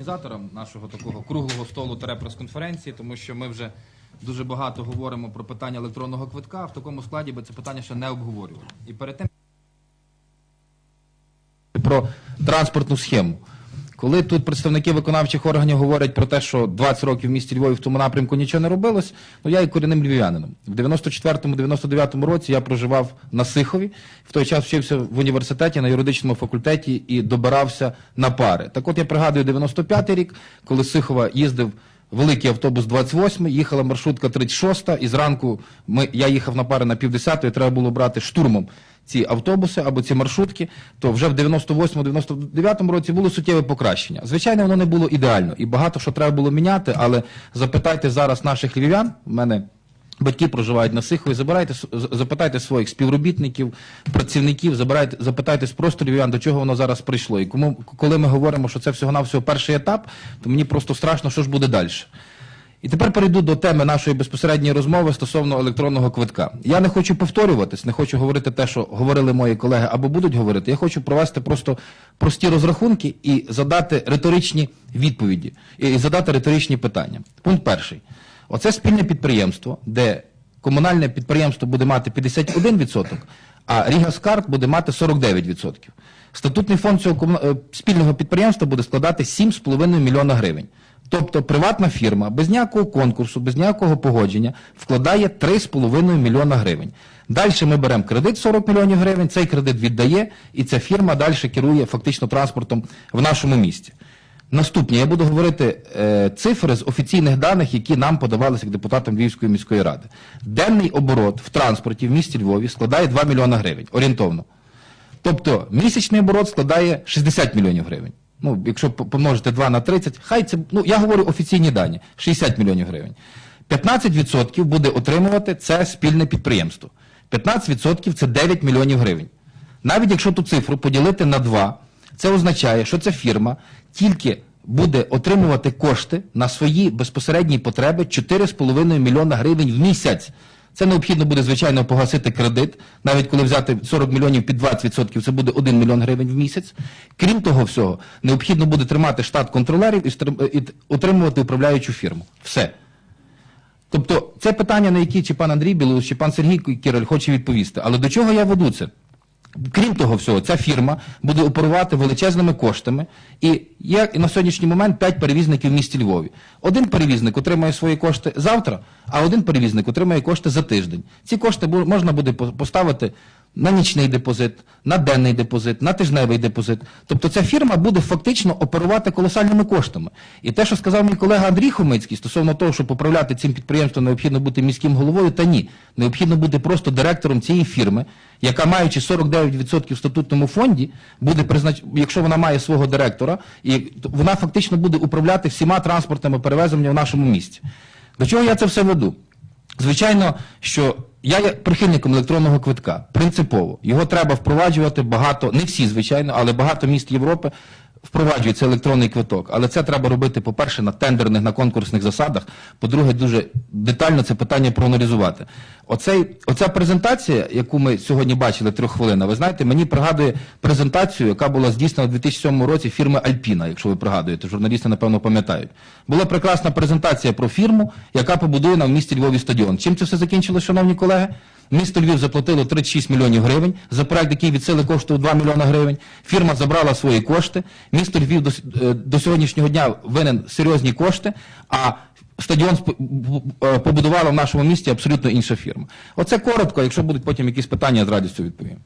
організаторам нашого такого круглого столу прес-конференції, тому що ми вже дуже багато говоримо про питання електронного квитка. В такому складі би це питання ще не обговорювали. І перед тим про транспортну схему. Коли тут представники виконавчих органів говорять про те, що 20 років в місті Львові в тому напрямку нічого не робилось, ну я є корінним львів'янином. В 94-99 році я проживав на Сихові, в той час вчився в університеті на юридичному факультеті і добирався на пари. Так от я пригадую 95-й рік, коли Сихова їздив великий автобус 28, їхала маршрутка 36, і зранку ми, я їхав на пари на півдесятої, треба було брати штурмом ці автобуси або ці маршрутки, то вже в 98-99 році було суттєве покращення. Звичайно, воно не було ідеально і багато що треба було міняти, але запитайте зараз наших львів'ян, в мене батьки проживають на Сихові, забирайте, запитайте своїх співробітників, працівників, забирайте, запитайте з просто львів'ян, до чого воно зараз прийшло. І кому, коли ми говоримо, що це всього-навсього перший етап, то мені просто страшно, що ж буде далі. І тепер перейду до теми нашої безпосередньої розмови стосовно електронного квитка. Я не хочу повторюватись, не хочу говорити те, що говорили мої колеги або будуть говорити. Я хочу провести просто прості розрахунки і задати риторичні відповіді, і задати риторичні питання. Пункт перший. Оце спільне підприємство, де комунальне підприємство буде мати 51%, а Ріга Скарт буде мати 49%. Статутний фонд цього е, спільного підприємства буде складати 7,5 мільйона гривень. Тобто приватна фірма без ніякого конкурсу, без ніякого погодження вкладає 3,5 мільйона гривень. Далі ми беремо кредит 40 мільйонів гривень, цей кредит віддає, і ця фірма далі керує фактично транспортом в нашому місті. Наступне, я буду говорити е, цифри з офіційних даних, які нам подавалися як депутатам Львівської міської ради. Денний оборот в транспорті в місті Львові складає 2 мільйона гривень, орієнтовно. Тобто місячний оборот складає 60 мільйонів гривень. Ну, якщо по- помножити 2 на 30, хай це, ну я говорю офіційні дані, 60 мільйонів гривень. 15% буде отримувати це спільне підприємство. 15% це 9 мільйонів гривень. Навіть якщо ту цифру поділити на 2, це означає, що ця фірма тільки буде отримувати кошти на свої безпосередні потреби 4,5 мільйона гривень в місяць. Це необхідно буде, звичайно, погасити кредит. Навіть коли взяти 40 мільйонів під 20%, це буде 1 мільйон гривень в місяць. Крім того всього, необхідно буде тримати штат контролерів і утримувати управляючу фірму. Все. Тобто, це питання, на які чи пан Андрій Білоус, чи пан Сергій Кірель хоче відповісти. Але до чого я веду це? Крім того всього, ця фірма буде оперувати величезними коштами, і є на сьогоднішній момент 5 перевізників в місті Львові. Один перевізник отримає свої кошти завтра, а один перевізник отримає кошти за тиждень. Ці кошти можна буде поставити на нічний депозит, на денний депозит, на тижневий депозит. Тобто ця фірма буде фактично оперувати колосальними коштами. І те, що сказав мій колега Андрій Хомицький стосовно того, щоб управляти цим підприємством, необхідно бути міським головою, та ні. Необхідно бути просто директором цієї фірми, яка, маючи 49% в статутному фонді, буде признач... якщо вона має свого директора, і вона фактично буде управляти всіма транспортними перевезеннями в нашому місті. До чого я це все веду? Звичайно, що я є прихильником електронного квитка. Принципово. Його треба впроваджувати багато, не всі, звичайно, але багато міст Європи впроваджується електронний квиток. Але це треба робити, по-перше, на тендерних, на конкурсних засадах. По-друге, дуже детально це питання проаналізувати. Оцей, оця презентація, яку ми сьогодні бачили трьоххвилина, ви знаєте, мені пригадує презентацію, яка була здійснена у 2007 році фірми Альпіна, якщо ви пригадуєте, журналісти, напевно, пам'ятають. Була прекрасна презентація про фірму, яка побудує нам в місті Львові стадіон. Чим це все закінчилося, шановні колеги? Місто Львів заплатило 36 мільйонів гривень за проект, який від сили коштував 2 мільйона гривень. Фірма забрала свої кошти. Місто Львів до, е, до сьогоднішнього дня винен серйозні кошти, а стадіон е, побудувала в нашому місті абсолютно інша фірма. Оце коротко. Якщо будуть потім якісь питання, я з радістю відповім.